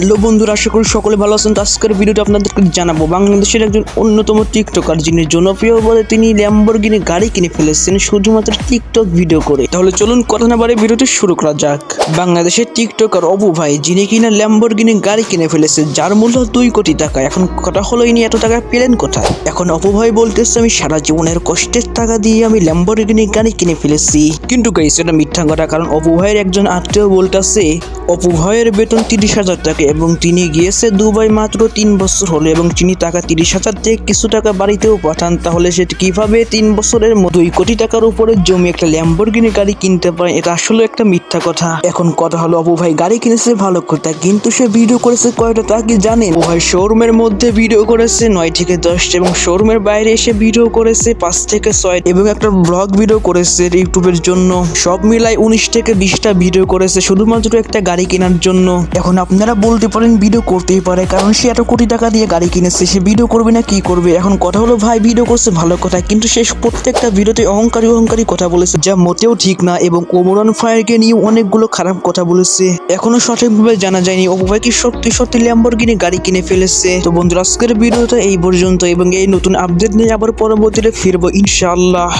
Hello বন্ধুরা, আশা করি সকলে ভালো আছেন। তো আজকের ভিডিওটা আপনাদেরকে জানাব, বাংলাদেশের একজন অন্যতম টিকটকার যিনি জনপ্রিয় বলে তিনি ল্যাম্বরগিনি গাড়ি কিনে ফেলেছেন, শুধুমাত্র টিকটক ভিডিও করে। তাহলে চলুন কথা না বাড়ে ভিডিওটি শুরু করা যাক। বাংলাদেশের টিকটকার অবু ভাই, যিনি কিনা ল্যাম্বরগিনি গাড়ি কিনে ফেলেছে যার মূল্য দুই কোটি টাকা। এখন কথা হলো ইনি এত টাকা পেলেন কোথায়? এখন অপু ভাই বলতেছে, আমি সারা জীবনের কষ্টের টাকা দিয়ে আমি ল্যাম্বরগিনি গাড়ি কিনে ফেলেছি। কিন্তু গাইস এটা মিথ্যা কথা, কারণ অপু ভাইয়ের একজন আত্মীয় বলতেছে অপু বেতন তিরিশ হাজার টাকা এবং তিনি গিয়েছে দুবাই মাত্র তিন বছর হলো এবং তিনি টাকা তিরিশ হাজার থেকে কিছু টাকা বাড়িতেও পাঠান। তাহলে সেটি কীভাবে তিন বছরের দুই কোটি টাকার উপরে জমি একটা ল্যাম্বরগিনি গাড়ি কিনতে পারে? এটা আসলে একটা মিথ্যা কথা। এখন কথা হলো, অপু ভাই গাড়ি কিনেছে ভালো কথা, কিন্তু সে ভিডিও করেছে কয়টা তা কি জানেন অপু ভাই শোরুমের মধ্যে ভিডিও করেছে নয় থেকে দশটা এবং শোরুমের বাইরে এসে ভিডিও করেছে পাঁচ থেকে ছয় এবং একটা ব্লগ ভিডিও করেছে ইউটিউবের জন্য। সব মিলাই উনিশ থেকে বিশটা ভিডিও করেছে। শুধুমাত্র একটা গাড়ি কেনার জন্য। এখন আপনারা বলতে পারেন ভিডিও করতেই পারে, কারণ সে এত কোটি টাকা দিয়ে গাড়ি কিনেছে, সে ভিডিও করবে না, কি করবে? এখন কথা হলো, ভাই ভিডিও করছে, ভালো কথা। কিন্তু সে প্রত্যেকটা ভিডিওতে অহংকারী অহংকারী কথা বলেছে, যা মোটেও ঠিক না এবং ওমরান ফায়ারকে নিয়ে অনেকগুলো খারাপ কথা বলেছে। এখনও সঠিকভাবে জানা যায়নি, অপু ভাই কি সত্যি সত্যি ল্যাম্বরগিনি গাড়ি কিনে ফেলেছে? তো বন্ধুরা, আজকের ভিডিওটা এই পর্যন্ত, এবং এই নতুন আপডেট নিয়ে আবার পরবর্তীতে ফিরবো, ইনশাআল্লাহ।